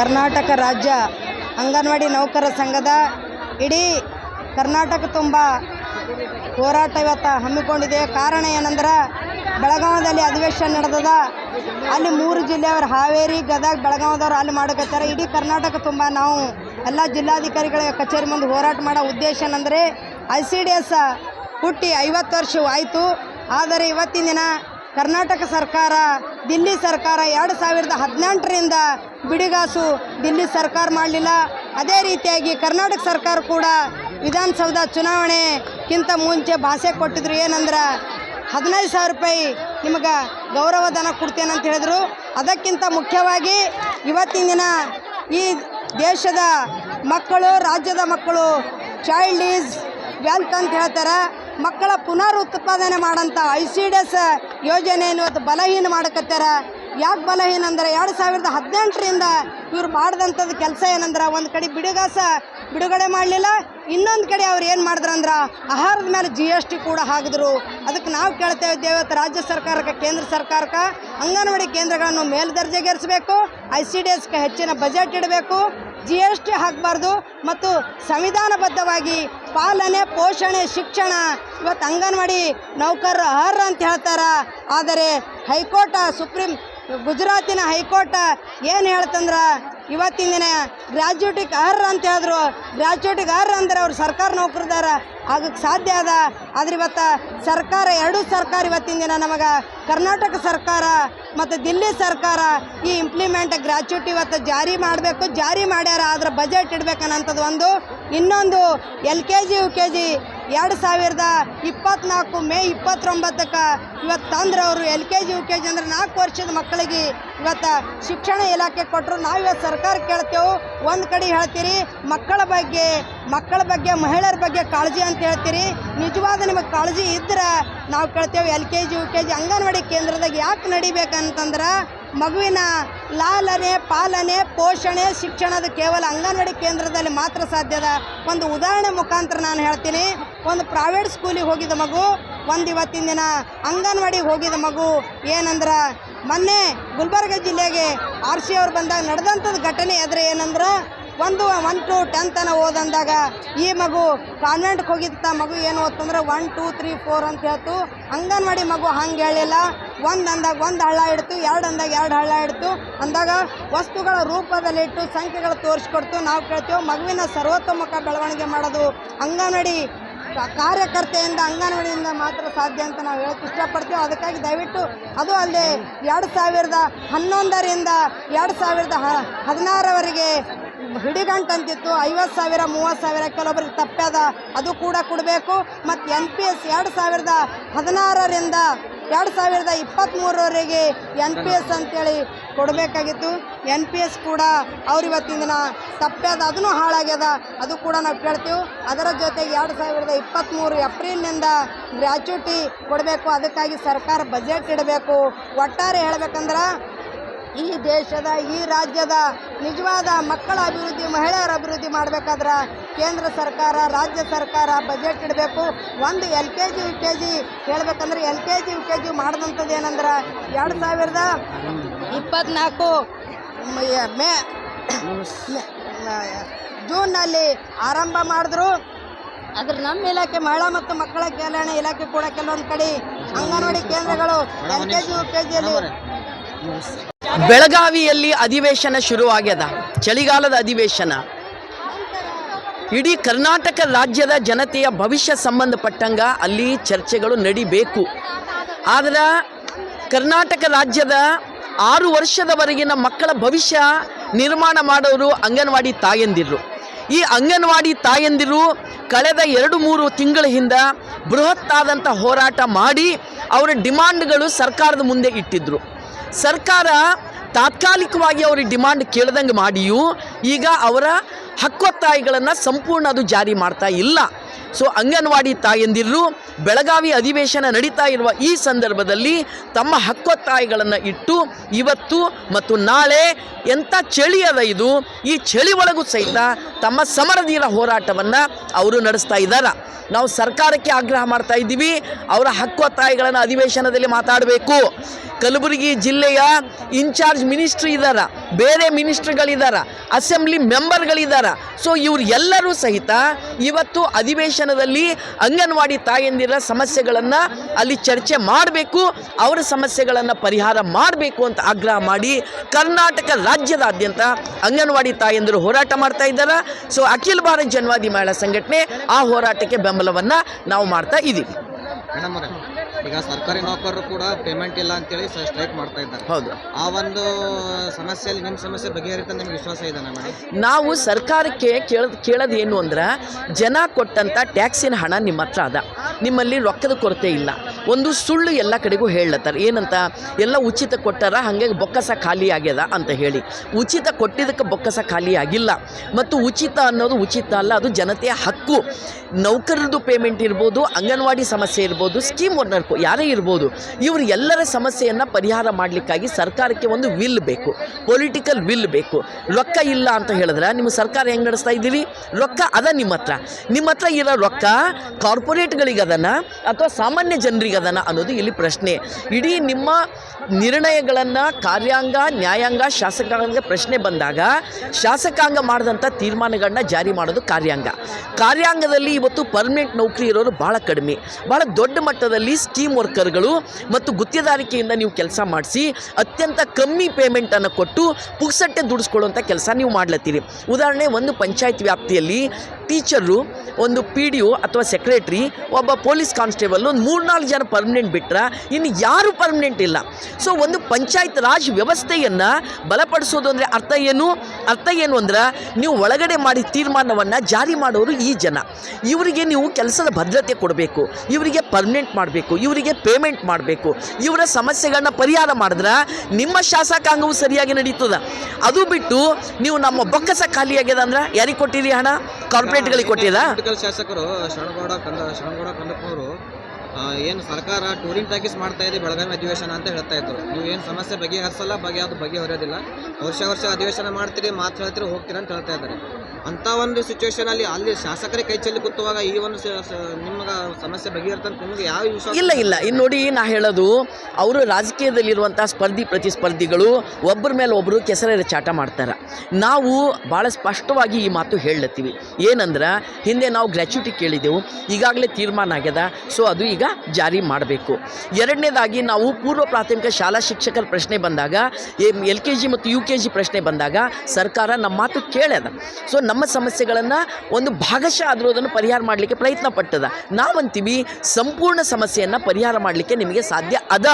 ಕರ್ನಾಟಕ ರಾಜ್ಯ ಅಂಗನವಾಡಿ ನೌಕರ ಸಂಘದ ಇಡೀ ಕರ್ನಾಟಕ ತುಂಬ ಹೋರಾಟ ಇವತ್ತು ಹಮ್ಮಿಕೊಂಡಿದೆ. ಕಾರಣ ಏನಂದ್ರೆ, ಬೆಳಗಾವದಲ್ಲಿ ಅಧಿವೇಶನ ನಡೆದದ. ಅಲ್ಲಿ ಮೂರು ಜಿಲ್ಲೆಯವರು ಹಾವೇರಿ, ಗದಗ, ಬೆಳಗಾವದವ್ರು ಅಲ್ಲಿ ಮಾಡಕತ್ತಾರೆ ಇಡೀ ಕರ್ನಾಟಕ ತುಂಬ ನಾವು ಎಲ್ಲ ಜಿಲ್ಲಾಧಿಕಾರಿಗಳ ಕಚೇರಿ ಮುಂದೆ ಹೋರಾಟ ಮಾಡೋ ಉದ್ದೇಶ ಏನಂದರೆ, ಐ ಸಿ ಡಿ ಎಸ್ ಹುಟ್ಟಿ ಐವತ್ತು ವರ್ಷವಾಯಿತು ಆದರೆ ಇವತ್ತಿನ ದಿನ ಕರ್ನಾಟಕ ಸರ್ಕಾರ, ದಿಲ್ಲಿ ಸರ್ಕಾರ ಎರಡು ಸಾವಿರದ ಹದಿನೆಂಟರಿಂದ ಬಿಡಿಗಾಸು ದಿಲ್ಲಿ ಸರ್ಕಾರ ಮಾಡಲಿಲ್ಲ. ಅದೇ ರೀತಿಯಾಗಿ ಕರ್ನಾಟಕ ಸರ್ಕಾರ ಕೂಡ ವಿಧಾನಸೌಧ ಚುನಾವಣೆಗಿಂತ ಮುಂಚೆ ಭಾಷೆ ಕೊಟ್ಟಿದ್ರು. ಏನಂದ್ರೆ ಹದಿನೈದು ಸಾವಿರ ರೂಪಾಯಿ ನಿಮಗೆ ಗೌರವಧನ ಕೊಡ್ತೇನೆ ಅಂತ ಹೇಳಿದ್ರು. ಅದಕ್ಕಿಂತ ಮುಖ್ಯವಾಗಿ ಇವತ್ತಿನ ದಿನ ಈ ದೇಶದ ಮಕ್ಕಳು, ರಾಜ್ಯದ ಮಕ್ಕಳು ಚೈಲ್ಡ್ ಈಸ್ ವೆಲ್ತ್ ಅಂತ ಹೇಳ್ತಾರೆ. ಮಕ್ಕಳ ಪುನರ್ ಉತ್ಪಾದನೆ ಮಾಡೋಂಥ ಐ ಸಿ ಡಿ ಎಸ್ ಯೋಜನೆಯನ್ನು ಇವತ್ತು ಬಲಹೀನ ಮಾಡಕತ್ತಾರ. ಯಾಕೆ ಬಲ ಏನಂದ್ರೆ ಎರಡು ಸಾವಿರದ ಹದಿನೆಂಟರಿಂದ ಇವ್ರು ಮಾಡಿದಂಥದ್ದು ಕೆಲಸ ಏನಂದ್ರೆ ಒಂದು ಕಡೆ ಬಿಡುಗಾಸ ಬಿಡುಗಡೆ ಮಾಡಲಿಲ್ಲ, ಇನ್ನೊಂದು ಕಡೆ ಅವ್ರು ಏನು ಮಾಡಿದ್ರಂದ್ರೆ ಆಹಾರದ ಮೇಲೆ ಜಿ ಎಸ್ ಟಿ ಕೂಡ ಹಾಕಿದ್ರು. ಅದಕ್ಕೆ ನಾವು ಕೇಳ್ತಾ ಇದ್ದೇವೆ, ಇವತ್ತು ರಾಜ್ಯ ಸರ್ಕಾರಕ್ಕೆ, ಕೇಂದ್ರ ಸರ್ಕಾರಕ್ಕೆ, ಅಂಗನವಾಡಿ ಕೇಂದ್ರಗಳನ್ನು ಮೇಲ್ದರ್ಜೆಗೇರಿಸಬೇಕು ಐ ಸಿ ಡಿ ಎಸ್ಗೆ ಹೆಚ್ಚಿನ ಬಜೆಟ್ ಇಡಬೇಕು ಜಿ ಎಸ್ ಟಿ ಹಾಕಬಾರ್ದು ಮತ್ತು ಸಂವಿಧಾನಬದ್ಧವಾಗಿ ಪಾಲನೆ, ಪೋಷಣೆ, ಶಿಕ್ಷಣ, ಇವತ್ತು ಅಂಗನವಾಡಿ ನೌಕರರು ಅರ್ಹ ಅಂತ ಹೇಳ್ತಾರೆ. ಆದರೆ ಹೈಕೋರ್ಟ್, ಸುಪ್ರೀಂ ಗುಜರಾತಿನ ಹೈಕೋರ್ಟ್ ಏನು ಹೇಳ್ತಂದ್ರೆ, ಇವತ್ತಿನ ದಿನ ಗ್ರ್ಯಾಜುಯೇಟಿಗೆ ಅರ್ಹ ಅಂತ ಹೇಳಿದ್ರು. ಗ್ರ್ಯಾಜುಯೇಟಿಗೆ ಅರ್ಹ ಅಂದ್ರೆ ಅವ್ರು ಸರ್ಕಾರ ನೌಕರದಾರ ಆಗಕ್ಕೆ ಸಾಧ್ಯ ಅದ. ಆದ್ರೆ ಇವತ್ತು ಸರ್ಕಾರ, ಎರಡೂ ಸರ್ಕಾರ ಇವತ್ತಿನ ದಿನ ನಮಗೆ ಕರ್ನಾಟಕ ಸರ್ಕಾರ ಮತ್ತು ದಿಲ್ಲಿ ಸರ್ಕಾರ ಈ ಇಂಪ್ಲಿಮೆಂಟ್ ಗ್ರ್ಯಾಚುಯಿಟಿ ಇವತ್ತು ಜಾರಿ ಮಾಡಬೇಕು, ಜಾರಿ ಮಾಡ್ಯಾರ, ಆದ್ರೆ ಬಜೆಟ್ ಇಡ್ಬೇಕನ್ನಂಥದ್ದು ಒಂದು. ಇನ್ನೊಂದು L K G U K G ಎರಡು ಸಾವಿರದ ಇಪ್ಪತ್ನಾಲ್ಕು ಮೇ ಇಪ್ಪತ್ತೊಂಬತ್ತಕ್ಕೆ ಇವತ್ತು ತಂದ್ರೆ ಅವರು L K G, U K G ಅಂದ್ರೆ ನಾಲ್ಕು ವರ್ಷದ ಮಕ್ಕಳಿಗೆ ಇವತ್ತು ಶಿಕ್ಷಣ ಇಲಾಖೆ ಕೊಟ್ಟರು ನಾವು ಇವತ್ತು ಸರ್ಕಾರ ಕೇಳ್ತೇವೆ. ಒಂದು ಕಡೆ ಹೇಳ್ತೀರಿ, ಮಕ್ಕಳ ಬಗ್ಗೆ ಮಕ್ಕಳ ಬಗ್ಗೆ, ಮಹಿಳೆಯರ ಬಗ್ಗೆ ಕಾಳಜಿ ಅಂತ ಹೇಳ್ತೀರಿ. ನಿಜವಾದ ನಿಮಗೆ ಕಾಳಜಿ ಇದ್ರೆ ನಾವು ಕೇಳ್ತೇವೆ L K G, U K G anganwadi ಕೇಂದ್ರದಾಗ ಯಾಕೆ ನಡಿಬೇಕಂತಂದ್ರೆ ಮಗುವಿನ ಲಾಲನೆ, ಪಾಲನೆ, ಪೋಷಣೆ, ಶಿಕ್ಷಣದ ಕೇವಲ ಅಂಗನವಾಡಿ ಕೇಂದ್ರದಲ್ಲಿ ಮಾತ್ರ ಸಾಧ್ಯದ ಒಂದು ಉದಾಹರಣೆ ಮುಖಾಂತರ ನಾನು ಹೇಳ್ತೀನಿ. ಒಂದು ಪ್ರೈವೇಟ್ ಸ್ಕೂಲಿಗೆ ಹೋಗಿದ ಮಗು, ಒಂದು ಇವತ್ತಿನ ದಿನ ಅಂಗನವಾಡಿಗೆ ಹೋಗಿದ ಮಗು, ಏನಂದ್ರೆ, ಮೊನ್ನೆ ಗುಲ್ಬರ್ಗ ಜಿಲ್ಲೆಗೆ ಆರ್ ಸಿ ಅವ್ರು ಬಂದಾಗ ನಡೆದಂಥದ್ದು ಘಟನೆ. ಆದರೆ ಏನಂದ್ರೆ ಒಂದು ಒನ್ ಟು ಟೆಂತನ ಓದಂದಾಗ ಈ ಮಗು ಕಾನ್ವೆಂಟ್ಗೆ ಹೋಗಿದ್ದ ಮಗು ಏನು ಓದ್ತಂದ್ರೆ ಒನ್ ಟೂ ತ್ರೀ ಫೋರ್ ಅಂತ ಹೇಳ್ತು. ಅಂಗನವಾಡಿ ಮಗು ಹಂಗೆ ಹೇಳಿಲ್ಲ. ಒಂದು ಅಂದಾಗ ಒಂದು ಹಳ್ಳ ಇಡ್ತು, ಎರಡು ಅಂದಾಗ ಎರಡು ಹಳ್ಳ ಇಡ್ತು. ಅಂದಾಗ ವಸ್ತುಗಳ ರೂಪದಲ್ಲಿಟ್ಟು ಸಂಖ್ಯೆಗಳು ತೋರಿಸ್ಕೊಡ್ತು. ನಾವು ಕೇಳ್ತೇವೆ, ಮಗುವಿನ ಸರ್ವತೋಮುಖ ಬೆಳವಣಿಗೆ ಮಾಡೋದು ಅಂಗನವಾಡಿ ಕಾರ್ಯಕರ್ತೆಯಿಂದ ಅಂಗನವಾಡಿಯಿಂದ ಮಾತ್ರ ಸಾಧ್ಯ ಅಂತ ನಾವು ಹೇಳಕ್ಕೆ ಇಷ್ಟಪಡ್ತೀವಿ. ಅದಕ್ಕಾಗಿ ದಯವಿಟ್ಟು ಅದು ಅಲ್ಲದೆ ಎರಡು ಸಾವಿರದ ಹನ್ನೊಂದರಿಂದ ಎರಡು ಸಾವಿರದ ಹದಿನಾರವರೆಗೆ ಹಿಡಿಗಂಟು ಅಂತಿತ್ತು ಐವತ್ತು ಸಾವಿರ, ಮೂವತ್ತು ಸಾವಿರ ಕೆಲವೊಬ್ಬರಿಗೆ ತಪ್ಪ್ಯದ, ಅದು ಕೂಡ ಕೊಡಬೇಕು. ಮತ್ತು ಎನ್ ಪಿ ಎಸ್ ಎರಡು ಸಾವಿರದ ಹದಿನಾರರಿಂದ ಎರಡು ಸಾವಿರದ ಇಪ್ಪತ್ತ್ಮೂರವರೆಗೆ ಎನ್ ಪಿ ಎಸ್ ಅಂತೇಳಿ ಕೊಡಬೇಕಾಗಿತ್ತು. ಎನ್ ಪಿ ಎಸ್ ಕೂಡ ಅವ್ರು ಇವತ್ತಿನ ದಿನ ತಪ್ಪ್ಯದ, ಅದನ್ನು ಹಾಳಾಗ್ಯದ, ಅದು ಕೂಡ ನಾವು ಕೇಳ್ತೀವಿ. ಅದರ ಜೊತೆಗೆ ಎರಡು ಸಾವಿರದ ಇಪ್ಪತ್ತ್ಮೂರು ಏಪ್ರಿಲ್ನಿಂದ ಗ್ರ್ಯಾಚುಟಿ ಕೊಡಬೇಕು. ಅದಕ್ಕಾಗಿ ಸರ್ಕಾರ ಬಜೆಟ್ ಇಡಬೇಕು. ಒಟ್ಟಾರೆ ಹೇಳ್ಬೇಕಂದ್ರೆ ಈ ದೇಶದ, ಈ ರಾಜ್ಯದ ನಿಜವಾದ ಮಕ್ಕಳ ಅಭಿವೃದ್ಧಿ, ಮಹಿಳೆಯರ ಅಭಿವೃದ್ಧಿ ಮಾಡಬೇಕಾದ್ರೆ ಕೇಂದ್ರ ಸರ್ಕಾರ, ರಾಜ್ಯ ಸರ್ಕಾರ ಬಜೆಟ್ ಇಡಬೇಕು. ಒಂದು L K G, U K G ಹೇಳ್ಬೇಕಂದ್ರೆ L K G, U K G ಮಾಡಿದಂಥದ್ದು ಏನಂದ್ರೆ ಎರಡು ಸಾವಿರದ ಇಪ್ಪತ್ತ್ನಾಲ್ಕು ಮ- ಜೂನ್ನಲ್ಲಿ ಆರಂಭ ಮಾಡಿದ್ರು. ಅದ್ರ ನಮ್ಮ ಇಲಾಖೆ ಮಹಿಳಾ ಮತ್ತು ಮಕ್ಕಳ ಕಲ್ಯಾಣ ಇಲಾಖೆ ಕೂಡ ಕೆಲವೊಂದು ಕಡೆ ಅಂಗನವಾಡಿ ಕೇಂದ್ರಗಳು L K G, U K ಜಿಯಲ್ಲಿ ಬೆಳಗಾವಿಯಲ್ಲಿ ಅಧಿವೇಶನ ಶುರುವಾಗ್ಯದ. ಚಳಿಗಾಲದ ಅಧಿವೇಶನ. ಇಡೀ ಕರ್ನಾಟಕ ರಾಜ್ಯದ ಜನತೆಯ ಭವಿಷ್ಯ ಸಂಬಂಧಪಟ್ಟಂಗ ಅಲ್ಲಿ ಚರ್ಚೆಗಳು ನಡಿಬೇಕು. ಆದ್ರೆ ಕರ್ನಾಟಕ ರಾಜ್ಯದ ಆರು ವರ್ಷದವರೆಗಿನ ಮಕ್ಕಳ ಭವಿಷ್ಯ ನಿರ್ಮಾಣ ಮಾಡೋರು ಅಂಗನವಾಡಿ ತಾಯಂದಿರು. ಈ ಅಂಗನವಾಡಿ ತಾಯಂದಿರು ಕಳೆದ ಎರಡು ಮೂರು ತಿಂಗಳ ಹಿಂದ ಬೃಹತ್ತಾದಂಥ ಹೋರಾಟ ಮಾಡಿ ಅವರ ಡಿಮಾಂಡ್ಗಳು ಸರ್ಕಾರದ ಮುಂದೆ ಇಟ್ಟಿದ್ರು. ಸರ್ಕಾರ ತಾತ್ಕಾಲಿಕವಾಗಿ ಅವ್ರಿಗೆ ಡಿಮಾಂಡ್ ಕೇಳ್ದಂಗೆ ಮಾಡಿಯೂ ಈಗ ಅವರ ಹಕ್ಕೊತ್ತಾಯಿಗಳನ್ನು ಸಂಪೂರ್ಣ ಅದು ಜಾರಿ ಮಾಡ್ತಾ ಇಲ್ಲ. ಸೊ ಅಂಗನವಾಡಿ ತಾಯಂದಿರು ಬೆಳಗಾವಿ ಅಧಿವೇಶನ ನಡೀತಾ ಇರುವ ಈ ಸಂದರ್ಭದಲ್ಲಿ ತಮ್ಮ ಹಕ್ಕೊತ್ತಾಯಿಗಳನ್ನು ಇಟ್ಟು ಇವತ್ತು ಮತ್ತು ನಾಳೆ ಎಂಥ ಚಳಿ ಅದ ಇದು, ಈ ಚಳಿ ಒಳಗೂ ಸಹಿತ ತಮ್ಮ ಸಮರಧೀರ ಹೋರಾಟವನ್ನು ಅವರು ನಡೆಸ್ತಾ ಇದ್ದಾರೆ ನಾವು ಸರ್ಕಾರಕ್ಕೆ ಆಗ್ರಹ ಮಾಡ್ತಾ ಇದ್ದೀವಿ, ಅವರ ಹಕ್ಕೊತ್ತಾಯಿಗಳನ್ನು ಅಧಿವೇಶನದಲ್ಲಿ ಮಾತಾಡಬೇಕು. ಕಲಬುರಗಿ ಜಿಲ್ಲೆಯ ಇನ್ಚಾರ್ಜ್ ಮಿನಿಸ್ಟ್ರಿ ಇದ್ದಾರೆ ಬೇರೆ ಮಿನಿಸ್ಟರ್ಗಳಿದ್ದಾರ ಅಸೆಂಬ್ಲಿ ಮೆಂಬರ್ಗಳಿದ್ದಾರ ಸೊ ಇವ್ರು ಎಲ್ಲರೂ ಸಹಿತ ಇವತ್ತು ಅಧಿವೇಶನದಲ್ಲಿ ಅಂಗನವಾಡಿ ತಾಯಂದಿರ ಸಮಸ್ಯೆಗಳನ್ನು ಅಲ್ಲಿ ಚರ್ಚೆ ಮಾಡಬೇಕು, ಅವರ ಸಮಸ್ಯೆಗಳನ್ನು ಪರಿಹಾರ ಮಾಡಬೇಕು ಅಂತ ಆಗ್ರಹ ಮಾಡಿ ಕರ್ನಾಟಕ ರಾಜ್ಯದಾದ್ಯಂತ ಅಂಗನವಾಡಿ ತಾಯಂದಿರು ಹೋರಾಟ ಮಾಡ್ತಾ ಇದ್ದಾರೆ. ಸೊ ಅಖಿಲ ಭಾರತ ಜನವಾದಿ ಮಹಿಳಾ ಸಂಘಟನೆ ಆ ಹೋರಾಟಕ್ಕೆ ಬೆಂಬಲವನ್ನು ನಾವು ಮಾಡ್ತಾ ಇದ್ದೀವಿ. ಈಗ ಸರ್ಕಾರಿ ನೌಕರರು ಕೂಡ ಪೇಮೆಂಟ್ ಇಲ್ಲ ಅಂತೇಳಿ ಸ್ಟ್ರೈಕ್ ಮಾಡ್ತಾ ಇದ್ದಾರೆ. ಹೌದು. ಆ ಒಂದು ಸಮಸ್ಯೆಯಲ್ಲಿ ನಿಮ್ಮ ಸಮಸ್ಯೆ ಬಗೆಹರಿತ ನಿಮ್ಗೆ ವಿಶ್ವಾಸ ಇದೆ ಮೇಡಮ್? ನಾವು ಸರ್ಕಾರಕ್ಕೆ ಕೇಳದ್ ಕೇಳೋದು ಏನು ಅಂದ್ರೆ ಜನ ಕೊಟ್ಟಂಥ ಟ್ಯಾಕ್ಸಿನ ಹಣ ನಿಮ್ಮ ಹತ್ರ ಅದ. ನಿಮ್ಮಲ್ಲಿ ರೊಕ್ಕದ ಕೊರತೆ ಇಲ್ಲ. ಒಂದು ಸುಳ್ಳು ಎಲ್ಲ ಕಡೆಗೂ ಹೇಳತ್ತಾರೆ. ಏನಂತ ಎಲ್ಲ ಉಚಿತ ಕೊಟ್ಟಾರ ಹಾಗೆ ಬೊಕ್ಕಸ ಖಾಲಿ ಆಗ್ಯದ ಅಂತ ಹೇಳಿ. ಉಚಿತ ಕೊಟ್ಟಿದ್ದಕ್ಕೆ ಬೊಕ್ಕಸ ಖಾಲಿ ಆಗಿಲ್ಲ. ಮತ್ತು ಉಚಿತ ಅನ್ನೋದು ಉಚಿತ ಅಲ್ಲ ಅದು ಜನತೆಯ ಹಕ್ಕು. ನೌಕರರದು ಪೇಮೆಂಟ್ ಇರ್ಬೋದು ಅಂಗನವಾಡಿ ಸಮಸ್ಯೆ ಇರ್ಬೋದು ಸ್ಕೀಮ್ ವರ್ನರ್ಕು ಯಾರೇ ಇರ್ಬೋದು, ಇವರು ಎಲ್ಲರ ಸಮಸ್ಯೆಯನ್ನು ಪರಿಹಾರ ಮಾಡಲಿಕ್ಕಾಗಿ ಸರ್ಕಾರಕ್ಕೆ ಒಂದು ವಿಲ್ ಬೇಕು ಪೊಲಿಟಿಕಲ್ ವಿಲ್ ಬೇಕು. ರೊಕ್ಕ ಇಲ್ಲ ಅಂತ ಹೇಳಿದ್ರೆ ನಿಮ್ಮ ಸರ್ಕಾರ ಹೆಂಗೆ ನಡೆಸ್ತಾ ಇದ್ದೀರಿ? ರೊಕ್ಕ ಅದ ನಿಮ್ಮ ಹತ್ರ. ನಿಮ್ಮ ಹತ್ರ ಇರೋ ರೊಕ್ಕ ಕಾರ್ಪೊರೇಟ್ಗಳಿಗೆ ಅಥವಾ ಸಾಮಾನ್ಯ ಜನರಿಗೆ ಅದನ ಅನ್ನೋದು ಇಲ್ಲಿ ಪ್ರಶ್ನೆ. ಇಡೀ ನಿಮ್ಮ ನಿರ್ಣಯಗಳನ್ನು ಕಾರ್ಯಾಂಗ, ನ್ಯಾಯಾಂಗ ಶಾಸಕಾಂಗ ಪ್ರಶ್ನೆ ಬಂದಾಗ ಶಾಸಕಾಂಗ ಮಾಡಿದಂಥ ತೀರ್ಮಾನಗಳನ್ನ ಜಾರಿ ಮಾಡೋದು ಕಾರ್ಯಾಂಗ. ಕಾರ್ಯಾಂಗದಲ್ಲಿ ಇವತ್ತು ಪರ್ಮನೆಂಟ್ ನೌಕರಿ ಇರೋರು ಭಾಳ ಕಡಿಮೆ. ಭಾಳ ದೊಡ್ಡ ಮಟ್ಟದಲ್ಲಿ ಸ್ಕೀಮ್ ವರ್ಕರ್ಗಳು ಮತ್ತು ಗುತ್ತಿಗೆದಾರಿಕೆಯಿಂದ ನೀವು ಕೆಲಸ ಮಾಡಿಸಿ ಅತ್ಯಂತ ಕಮ್ಮಿ ಪೇಮೆಂಟನ್ನು ಕೊಟ್ಟು ಪುಕ್ಸಟ್ಟೆ ದುಡಿಸ್ಕೊಳ್ಳುವಂಥ ಕೆಲಸ ನೀವು ಮಾಡ್ಲತ್ತೀರಿ. ಉದಾಹರಣೆ, ಒಂದು ಪಂಚಾಯತ್ ವ್ಯಾಪ್ತಿಯಲ್ಲಿ ಟೀಚರು ಒಂದು ಪಿ ಡಿ ಒ ಅಥವಾ ಸೆಕ್ರೆಟ್ರಿ ಒಬ್ಬ ಪೊಲೀಸ್ ಕಾನ್ಸ್ಟೇಬಲ್ ಒಂದು ಮೂರ್ನಾಲ್ಕು ಜನ ಪರ್ಮನೆಂಟ್ ಬಿಟ್ಟರೆ ಇನ್ನು ಯಾರು ಪರ್ಮನೆಂಟ್ ಇಲ್ಲ. ಸೊ ಒಂದು ಪಂಚಾಯತ್ ರಾಜ್ ವ್ಯವಸ್ಥೆಯನ್ನು ಬಲಪಡಿಸೋದು ಅಂದರೆ ಅರ್ಥ ಏನು? ಅರ್ಥ ಏನು ಅಂದ್ರೆ ನೀವು ಒಳಗಡೆ ಮಾಡಿ ತೀರ್ಮಾನವನ್ನು ಜಾರಿ ಮಾಡೋರು ಈ ಜನ. ಇವರಿಗೆ ನೀವು ಕೆಲಸದ ಭದ್ರತೆ ಕೊಡಬೇಕು. ಇವರಿಗೆ ಪರ್ಮನೆಂಟ್ ಮಾಡಬೇಕು, ಇವರಿಗೆ ಪೇಮೆಂಟ್ ಮಾಡಬೇಕು, ಇವರ ಸಮಸ್ಯೆಗಳನ್ನ ಪರಿಹಾರ ಮಾಡಿದ್ರೆ ನಿಮ್ಮ ಶಾಸಕಾಂಗವು ಸರಿಯಾಗಿ ನಡೀತದೆ. ಅದು ಬಿಟ್ಟು ನೀವು ನಮ್ಮ ಬೊಕ್ಕಸ ಖಾಲಿ ಆಗ್ಯದ ಅಂದ್ರೆ ಯಾರಿಗೆ ಕೊಟ್ಟಿರಿ ಹಣ? ಕಾರ್ಪೊರೇಟ್ಗಳಿಗೆ ಕೊಟ್ಟಿದ್ದ ಶಾಸಕರು ಶರಣಗೌಡ ಕಂದ ಶರಣಗೌಡ ಕಂದಪ್ಪನವರು ಏನು ಸರ್ಕಾರ ಟೂರಿಂಗ್ ಪ್ಯಾಕೇಜ್ ಮಾಡ್ತಾ ಇದೆ, ಬೆಳಗಾವಿ ಅಧಿವೇಶನ ಅಂತ ಹೇಳ್ತಾ ಇದ್ರು. ನೀವು ಏನು ಸಮಸ್ಯೆ ಬಗೆಹರಿಸಲ್ಲ ಬಗೆ ಅದು ಬಗೆಹರಿಯೋದಿಲ್ಲ. ವರ್ಷ ವರ್ಷ ಅಧಿವೇಶನ ಮಾಡ್ತೀರಿ, ಮಾತು ಹೇಳ್ತೀರಿ, ಹೋಗ್ತೀರ ಅಂತ ಹೇಳ್ತಾ ಇದ್ದಾರೆ. ಅಂತ ಒಂದು ಸಿಚುವೇಶನಲ್ಲಿ ಅಲ್ಲಿ ಶಾಸಕರೇ ಕೈ ಚೆಲ್ಲಿ ಕೂತುವಾಗ ಈ ಒಂದು ನಿಮ್ಗೆ ಸಮಸ್ಯೆ ಬಗೆಹರ್ತಂತ ನಿಮ್ಗೆ ಯಾವ ವಿಷಯ ಇಲ್ಲ ಇಲ್ಲ. ಇನ್ನು ನೋಡಿ, ನಾ ಹೇಳೋದು, ಅವರು ರಾಜಕೀಯದಲ್ಲಿರುವಂಥ ಸ್ಪರ್ಧಿ, ಪ್ರತಿಸ್ಪರ್ಧಿಗಳು ಒಬ್ಬರ ಮೇಲೆ ಒಬ್ಬರು ಕೆಸರ ಚಾಟ ಮಾಡ್ತಾರೆ. ನಾವು ಭಾಳ ಸ್ಪಷ್ಟವಾಗಿ ಈ ಮಾತು ಹೇಳತ್ತೀವಿ ಏನಂದ್ರೆ, ಹಿಂದೆ ನಾವು ಗ್ರ್ಯಾಚ್ಯುಟಿ ಕೇಳಿದೆವು ಈಗಾಗಲೇ ತೀರ್ಮಾನ ಆಗ್ಯದ. ಸೊ ಅದು ಜಾರಿ ಮಾಡಬೇಕು. ಎರಡನೇದಾಗಿ ನಾವು ಪೂರ್ವ ಪ್ರಾಥಮಿಕ ಶಾಲಾ ಶಿಕ್ಷಕರ ಪ್ರಶ್ನೆ ಬಂದಾಗ ಎಲ್ ಕೆ ಜಿ ಮತ್ತು ಯು ಕೆ ಜಿ ಪ್ರಶ್ನೆ ಬಂದಾಗ ಸರ್ಕಾರ ನಮ್ಮ ಮಾತು ಕೇಳ್ಯದ ಸೊ ನಮ್ಮ ಸಮಸ್ಯೆಗಳನ್ನು ಒಂದು ಭಾಗಶಃ ಆದರೂ ಅದನ್ನು ಪರಿಹಾರ ಮಾಡಲಿಕ್ಕೆ ಪ್ರಯತ್ನ ಪಟ್ಟದ ನಾವಂತೀವಿ, ಸಂಪೂರ್ಣ ಸಮಸ್ಯೆಯನ್ನು ಪರಿಹಾರ ಮಾಡಲಿಕ್ಕೆ ನಿಮಗೆ ಸಾಧ್ಯ ಅದ.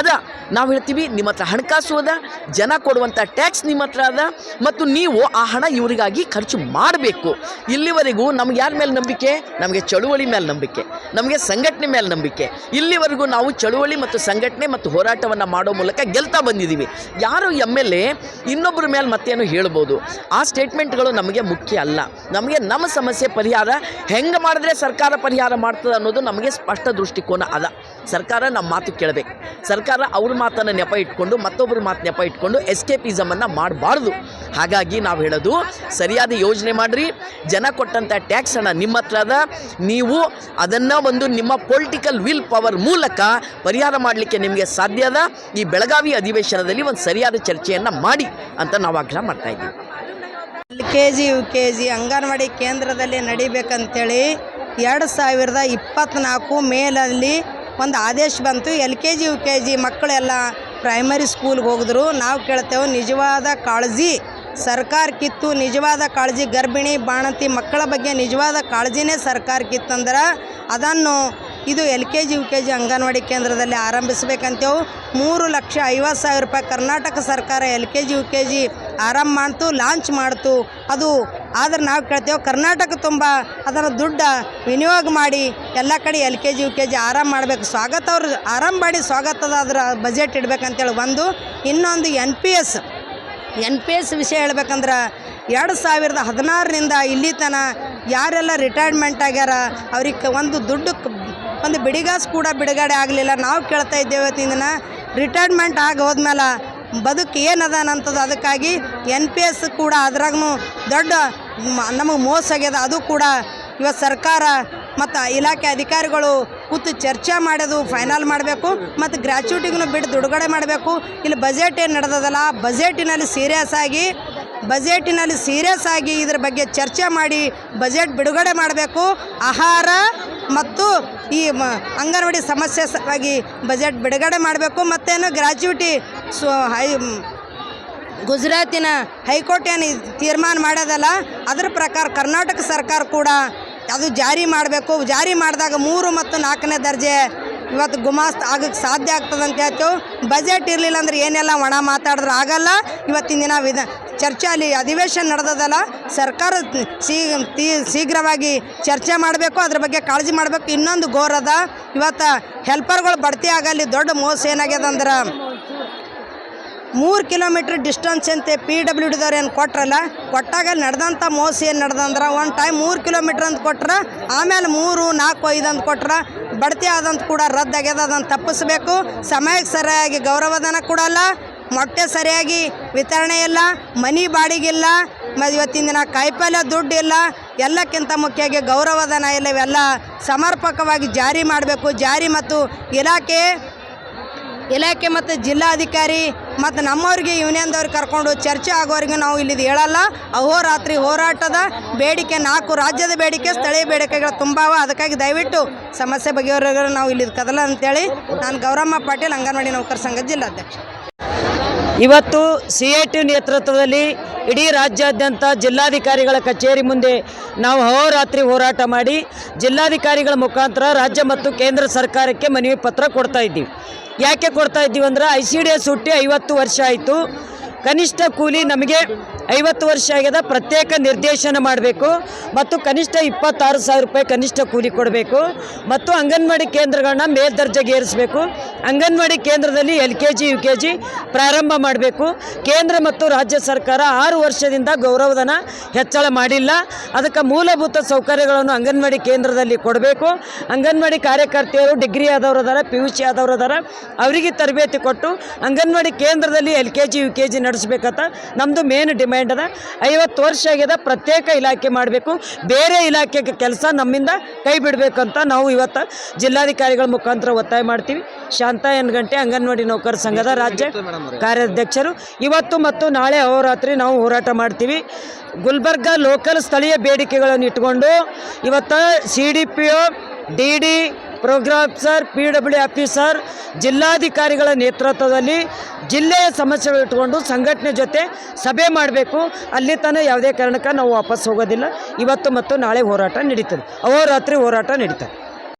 ಅದ ನಾವು ಹೇಳ್ತೀವಿ, ನಿಮ್ಮ ಹತ್ರ ಹಣಕಾಸು ಅದ, ಜನ ಕೊಡುವಂಥ ಟ್ಯಾಕ್ಸ್ ನಿಮ್ಮ ಹತ್ರ ಅದ, ಮತ್ತು ನೀವು ಆ ಹಣ ಇವರಿಗಾಗಿ ಖರ್ಚು ಮಾಡಬೇಕು. ಇಲ್ಲಿವರೆಗೂ ನಮ್ಗೆ ಯಾರ ಮೇಲೆ ನಂಬಿಕೆ? ನಮಗೆ ಚಳುವಳಿ ಮೇಲೆ ನಂಬಿಕೆ, ನಮಗೆ ಸಂಘಟನೆ ಮೇಲೆ ನಂಬಿಕೆ. ಇಲ್ಲಿವರೆಗೂ ನಾವು ಚಳುವಳಿ ಮತ್ತು ಸಂಘಟನೆ ಮತ್ತು ಹೋರಾಟವನ್ನು ಮಾಡೋ ಮೂಲಕ ಗೆಲ್ತಾ ಬಂದಿದ್ದೀವಿ ಯಾರು ಎಂ ಎಲ್ ಎ? ಇನ್ನೊಬ್ಬರ ಮೇಲೆ ಮತ್ತೇನು ಹೇಳ್ಬೋದು. ಆ ಸ್ಟೇಟ್ಮೆಂಟ್ಗಳು ನಮಗೆ ಮುಖ್ಯ ಅಲ್ಲ. ನಮಗೆ ನಮ್ಮ ಸಮಸ್ಯೆ ಪರಿಹಾರ, ಹೆಂಗೆ ಮಾಡಿದ್ರೆ ಸರ್ಕಾರ ಪರಿಹಾರ ಮಾಡ್ತದೆ ಅನ್ನೋದು ನಮಗೆ ಸ್ಪಷ್ಟ ದೃಷ್ಟಿಕೋನ ಅದ. ಸರ್ಕಾರ ನಮ್ಮ ಮಾತು ಕೇಳಬೇಕು. ಸರ್ಕಾರ ಅವ್ರ ಮಾತನ್ನು ನೆಪ ಇಟ್ಕೊಂಡು ಮತ್ತೊಬ್ಬರ ಮಾತು ನೆಪ ಇಟ್ಕೊಂಡು ಎಸ್ಕೇಪಿಸಮನ್ನು ಮಾಡಬಾರ್ದು. ಹಾಗಾಗಿ ನಾವು ಹೇಳೋದು, ಸರಿಯಾದ ಯೋಜನೆ ಮಾಡಿರಿ. ಜನ ಕೊಟ್ಟಂಥ ಟ್ಯಾಕ್ಸ್ ಹಣ ನಿಮ್ಮ ಹತ್ರ ಅದ. ನೀವು ಅದನ್ನು ಒಂದು ನಿಮ್ಮ ಪೊಲಿಟಿಕಲ್ ವಿಲ್ ಪವರ್ ಮೂಲಕ ಪರಿಹಾರ ಮಾಡಲಿಕ್ಕೆ ನಿಮಗೆ ಸಾಧ್ಯ ಅದ. ಈ ಬೆಳಗಾವಿ ಅಧಿವೇಶನದಲ್ಲಿ ಒಂದು ಸರಿಯಾದ ಚರ್ಚೆಯನ್ನು ಮಾಡಿ ಅಂತ ನಾವು ಆಗ್ರಹ ಮಾಡ್ತಾ ಇದ್ದೀವಿ. L K G U K G anganwadi ಕೇಂದ್ರದಲ್ಲಿ ನಡಿಬೇಕಂತೇಳಿ ಎರಡು ಸಾವಿರದ ಇಪ್ಪತ್ತ್ನಾಲ್ಕು ಮೇಲಲ್ಲಿ ಒಂದು ಆದೇಶ ಬಂತು, L K G, U K G ಮಕ್ಕಳೆಲ್ಲ ಪ್ರೈಮರಿ ಸ್ಕೂಲ್ಗೆ ಹೋಗಿದ್ರು. ನಾವು ಕೇಳ್ತೇವೆ, ನಿಜವಾದ ಕಾಳಜಿ ಸರ್ಕಾರಕ್ಕಿತ್ತು ನಿಜವಾದ ಕಾಳಜಿ ಗರ್ಭಿಣಿ, ಬಾಣಂತಿ ಮಕ್ಕಳ ಬಗ್ಗೆ ನಿಜವಾದ ಕಾಳಜಿನೇ ಸರ್ಕಾರಕ್ಕಿತ್ತಂದ್ರೆ ಅದನ್ನು ಇದು L K G, U K G anganwadi ಕೇಂದ್ರದಲ್ಲಿ ಆರಂಭಿಸಬೇಕಂತೇವು. ಮೂರು ಲಕ್ಷ ಐವತ್ತು ಸಾವಿರ ರೂಪಾಯಿ ಕರ್ನಾಟಕ ಸರ್ಕಾರ L K G, U K G ಆರಂಭ ಮಾಡ್ತು ಲಾಂಚ್ ಮಾಡ್ತು. ಅದು ಆದ್ರೆ ನಾವು ಕೇಳ್ತೇವೆ ಕರ್ನಾಟಕ ತುಂಬ ಅದರ ದುಡ್ಡ ವಿನಿಯೋಗ ಮಾಡಿ ಎಲ್ಲ ಕಡೆ L K G, U K G ಆರಾಮ್ ಮಾಡಬೇಕು. ಸ್ವಾಗತ ಅವ್ರು ಆರಾಮ್ ಮಾಡಿ ಸ್ವಾಗತದ ಅದರ ಬಜೆಟ್ ಇಡ್ಬೇಕಂತೇಳಿ ಒಂದು, ಇನ್ನೊಂದು N P S. N P S ವಿಷಯ ಹೇಳ್ಬೇಕಂದ್ರೆ ಎರಡು ಸಾವಿರದ ಹದಿನಾರರಿಂದ ಇಲ್ಲಿ ತನ ಯಾರೆಲ್ಲ ರಿಟೈರ್ಮೆಂಟ್ ಆಗ್ಯಾರ, ಅವ್ರಿಗೆ ಒಂದು ದುಡ್ಡು ಒಂದು ಬಿಡಿಗಾಸು ಕೂಡ ಬಿಡುಗಡೆ ಆಗಲಿಲ್ಲ. ನಾವು ಕೇಳ್ತಾ ಇದ್ದೇವೆ ಇವತ್ತಿನ ರಿಟೈರ್ಮೆಂಟ್ ಆಗಿ ಹೋದ್ಮೇಲೆ ಬದುಕು ಏನದ ಅನ್ನಂಥದ್ದು ಅದಕ್ಕಾಗಿ ಎನ್ ಪಿ ಎಸ್ ಕೂಡ ಅದ್ರಾಗೂ ದೊಡ್ಡ ನಮಗೆ ಮೋಸ ಆಗ್ಯದ. ಅದು ಕೂಡ ಇವತ್ತು ಸರ್ಕಾರ ಮತ್ತು ಇಲಾಖೆ ಅಧಿಕಾರಿಗಳು ಕೂತು ಚರ್ಚೆ ಮಾಡೋದು ಫೈನಲ್ ಮಾಡಬೇಕು, ಮತ್ತು ಗ್ರ್ಯಾಚ್ಯುಟಿಗೂ ಬಿಟ್ಟು ದುಡುಗಡೆ ಮಾಡಬೇಕು. ಇಲ್ಲಿ ಬಜೆಟ್ ಏನು ನಡೆದದಲ್ಲ ಬಜೆಟಿನಲ್ಲಿ ಸೀರಿಯಸ್ ಆಗಿ ಬಜೆಟಿನಲ್ಲಿ ಸೀರಿಯಸ್ ಆಗಿ ಇದ್ರ ಬಗ್ಗೆ ಚರ್ಚೆ ಮಾಡಿ ಬಜೆಟ್ ಬಿಡುಗಡೆ ಮಾಡಬೇಕು. ಆಹಾರ ಮತ್ತು ಈ ಅಂಗನವಾಡಿ ಸಮಸ್ಯೆ ಸಲುವಾಗಿ ಬಜೆಟ್ ಬಿಡುಗಡೆ ಮಾಡಬೇಕು. ಮತ್ತೇನು ಗ್ರ್ಯಾಚ್ಯುಟಿ ಸೊ ಹೈ ಗುಜರಾತಿನ ಹೈಕೋರ್ಟ್ ಏನು ತೀರ್ಮಾನ ಮಾಡೋದಲ್ಲ, ಅದ್ರ ಪ್ರಕಾರ ಕರ್ನಾಟಕ ಸರ್ಕಾರ ಕೂಡ ಅದು ಜಾರಿ ಮಾಡಬೇಕು. ಜಾರಿ ಮಾಡಿದಾಗ ಮೂರು ಮತ್ತು ನಾಲ್ಕನೇ ದರ್ಜೆ ಇವತ್ತು ಗುಮಾಸ್ತ ಆಗಕ್ಕೆ ಸಾಧ್ಯ ಆಗ್ತದೆ ಅಂತ ಹೇಳ್ತೇವೆ. ಬಜೆಟ್ ಇರಲಿಲ್ಲ ಅಂದ್ರೆ ಏನೆಲ್ಲ ಒಣ ಮಾತಾಡಿದ್ರೆ ಆಗಲ್ಲ. ಇವತ್ತಿನ ದಿನ ವಿಧ ಚರ್ಚೆ ಅಲ್ಲಿ ಅಧಿವೇಶನ ನಡೆದದಲ್ಲ, ಸರ್ಕಾರ ಶೀಘ್ರವಾಗಿ ಚರ್ಚೆ ಮಾಡಬೇಕು, ಅದ್ರ ಬಗ್ಗೆ ಕಾಳಜಿ ಮಾಡಬೇಕು. ಇನ್ನೊಂದು ಗೋರದ ಇವತ್ತು ಹೆಲ್ಪರ್ಗಳು ಬಡ್ತಿ ಆಗಲ್ಲಿ ದೊಡ್ಡ ಮೋಸ ಏನಾಗ್ಯದ ಅಂದ್ರೆ ಮೂರು ಕಿಲೋಮೀಟ್ರ್ ಡಿಸ್ಟೆನ್ಸ್ ಅಂತೆ ಪಿ ಡಬ್ಲ್ಯೂ ಡಿದವ್ರು ಏನು ಕೊಟ್ರಲ್ಲ, ಕೊಟ್ಟಾಗ ನಡೆದಂಥ ಮೋಸ ಏನು ನಡೆದಂದ್ರೆ, ಒಂದು ಟೈಮ್ ಮೂರು ಕಿಲೋಮೀಟ್ರ್ ಅಂತ ಕೊಟ್ರೆ, ಆಮೇಲೆ ಮೂರು, ನಾಲ್ಕು, ಐದು ಅಂತ ಕೊಟ್ರೆ, ಬಡ್ತಿ ಆದಂತ ಕೂಡ ರದ್ದಾಗ್ಯದ ಅದನ್ನು ತಪ್ಪಿಸ್ಬೇಕು. ಸಮಯಕ್ಕೆ ಸರಿಯಾಗಿ ಗೌರವಧನ ಕೊಡಲ್ಲ ಮೊಟ್ಟೆ ಸರಿಯಾಗಿ ವಿತರಣೆ ಇಲ್ಲ, ಮನಿ ಬಾಡಿಗಿಲ್ಲ ಮತ್ತು ಇವತ್ತಿನ ದಿನ ಕಾಯಿಪಲ್ಯ ದುಡ್ಡು ಇಲ್ಲ, ಎಲ್ಲಕ್ಕಿಂತ ಮುಖ್ಯವಾಗಿ ಗೌರವಧನ ಇಲ್ಲ, ಇವೆಲ್ಲ ಸಮರ್ಪಕವಾಗಿ ಜಾರಿ ಮಾಡಬೇಕು. ಜಾರಿ ಮತ್ತು ಇಲಾಖೆ ಇಲಾಖೆ ಮತ್ತು ಜಿಲ್ಲಾಧಿಕಾರಿ ಮತ್ತು ನಮ್ಮವ್ರಿಗೆ ಯೂನಿಯನ್ದವ್ರಿಗೆ ಕರ್ಕೊಂಡು ಚರ್ಚೆ ಆಗೋರಿಗೆ ನಾವು ಇಲ್ಲಿದು ಹೇಳಲ್ಲ. ಅಹೋರಾತ್ರಿ ಹೋರಾಟದ ಬೇಡಿಕೆ, ನಾಲ್ಕು ರಾಜ್ಯದ ಬೇಡಿಕೆ, ಸ್ಥಳೀಯ ಬೇಡಿಕೆಗಳು ತುಂಬಾವ. ಅದಕ್ಕಾಗಿ ದಯವಿಟ್ಟು ಸಮಸ್ಯೆ ಬಗೆಹರಿಯೋರು ನಾವು ಇಲ್ಲಿದು ಕದಲ ಅಂತೇಳಿ ನಾನು ಗೌರಮ್ಮ ಪಾಟೀಲ್, ಅಂಗನವಾಡಿ ನೌಕರ ಸಂಘದ ಜಿಲ್ಲಾಧ್ಯಕ್ಷ. ಇವತ್ತು ಸಿ ಎ ಟಿ ನೇತೃತ್ವದಲ್ಲಿ ಇಡೀ ರಾಜ್ಯಾದ್ಯಂತ ಜಿಲ್ಲಾಧಿಕಾರಿಗಳ ಕಚೇರಿ ಮುಂದೆ ನಾವು ಅಹೋರಾತ್ರಿ ಹೋರಾಟ ಮಾಡಿ ಜಿಲ್ಲಾಧಿಕಾರಿಗಳ ಮುಖಾಂತರ ರಾಜ್ಯ ಮತ್ತು ಕೇಂದ್ರ ಸರ್ಕಾರಕ್ಕೆ ಮನವಿ ಪತ್ರ ಕೊಡ್ತಾ ಇದ್ದೀವಿ. ಯಾಕೆ ಕೊಡ್ತಾ ಇದ್ದೀವಿ ಅಂದ್ರೆ ಐ ಸಿ ಡಿ ಎಸ್ ಹುಟ್ಟಿ ಐವತ್ತು ವರ್ಷ ಆಯಿತು. ಕನಿಷ್ಠ ಕೂಲಿ ನಮಗೆ ಐವತ್ತು ವರ್ಷ ಆಗ್ಯದ, ಪ್ರತ್ಯೇಕ ನಿರ್ದೇಶನ ಮಾಡಬೇಕು ಮತ್ತು ಕನಿಷ್ಠ ಇಪ್ಪತ್ತಾರು ಸಾವಿರ ರೂಪಾಯಿ ಕನಿಷ್ಠ ಕೂಲಿ ಕೊಡಬೇಕು ಮತ್ತು ಅಂಗನವಾಡಿ ಕೇಂದ್ರಗಳನ್ನ ಮೇಲ್ದರ್ಜೆಗೆ ಏರಿಸಬೇಕು. ಅಂಗನವಾಡಿ ಕೇಂದ್ರದಲ್ಲಿ L K G, U K G ಪ್ರಾರಂಭ ಮಾಡಬೇಕು. ಕೇಂದ್ರ ಮತ್ತು ರಾಜ್ಯ ಸರ್ಕಾರ ಆರು ವರ್ಷದಿಂದ ಗೌರವಧನ ಹೆಚ್ಚಳ ಮಾಡಿಲ್ಲ. ಅದಕ್ಕೆ ಮೂಲಭೂತ ಸೌಕರ್ಯಗಳನ್ನು ಅಂಗನವಾಡಿ ಕೇಂದ್ರದಲ್ಲಿ ಕೊಡಬೇಕು. ಅಂಗನವಾಡಿ ಕಾರ್ಯಕರ್ತೆಯರು ಡಿಗ್ರಿ ಆದವರು ಅದಾರ ಪಿ ಯು ಸಿ ಆದವರು ಅದಾರ ಅವರಿಗೆ ತರಬೇತಿ ಕೊಟ್ಟು ಅಂಗನವಾಡಿ ಕೇಂದ್ರದಲ್ಲಿ L K G, U K G ನಡೆಸಬೇಕಂತ ನಮ್ಮದು ಮೇನ್ ಡಿಮ್ಯಾಂಡ್ ಅದ. ಐವತ್ತು ವರ್ಷ ಆಗ್ಯದ, ಪ್ರತ್ಯೇಕ ಇಲಾಖೆ ಮಾಡಬೇಕು. ಬೇರೆ ಇಲಾಖೆಗೆ ಕೆಲಸ ನಮ್ಮಿಂದ ಕೈ ಬಿಡಬೇಕಂತ ನಾವು ಇವತ್ತು ಜಿಲ್ಲಾಧಿಕಾರಿಗಳ ಮುಖಾಂತರ ಒತ್ತಾಯ ಮಾಡ್ತೀವಿ. ಶಾಂತ ಎನ್ಗಂಟೆ ಅಂಗನವಾಡಿ ನೌಕರ ಸಂಘದ ರಾಜ್ಯ ಕಾರ್ಯಾಧ್ಯಕ್ಷರು. ಇವತ್ತು ಮತ್ತು ನಾಳೆ ಅವರಾತ್ರಿ ನಾವು ಹೋರಾಟ ಮಾಡ್ತೀವಿ. ಗುಲ್ಬರ್ಗ ಲೋಕಲ್ ಸ್ಥಳೀಯ ಬೇಡಿಕೆಗಳನ್ನು ಇಟ್ಕೊಂಡು ಇವತ್ತು C D P O D D ಪ್ರೋಗ್ರಾಮ್ಸರ್ P W officer ಜಿಲ್ಲಾಧಿಕಾರಿಗಳ ನೇತೃತ್ವದಲ್ಲಿ ಜಿಲ್ಲೆಯ ಸಮಸ್ಯೆಗಳು ಇಟ್ಕೊಂಡು ಸಂಘಟನೆ ಜೊತೆ ಸಭೆ ಮಾಡಬೇಕು. ಅಲ್ಲಿ ತಾನೇ ಯಾವುದೇ ಕಾರಣಕ್ಕೆ ನಾವು ವಾಪಸ್ ಹೋಗೋದಿಲ್ಲ. ಇವತ್ತು ಮತ್ತು ನಾಳೆ ಹೋರಾಟ ನಡೀತದೆ. ಅಹೋರಾತ್ರಿ ಹೋರಾಟ ನಡೀತದೆ.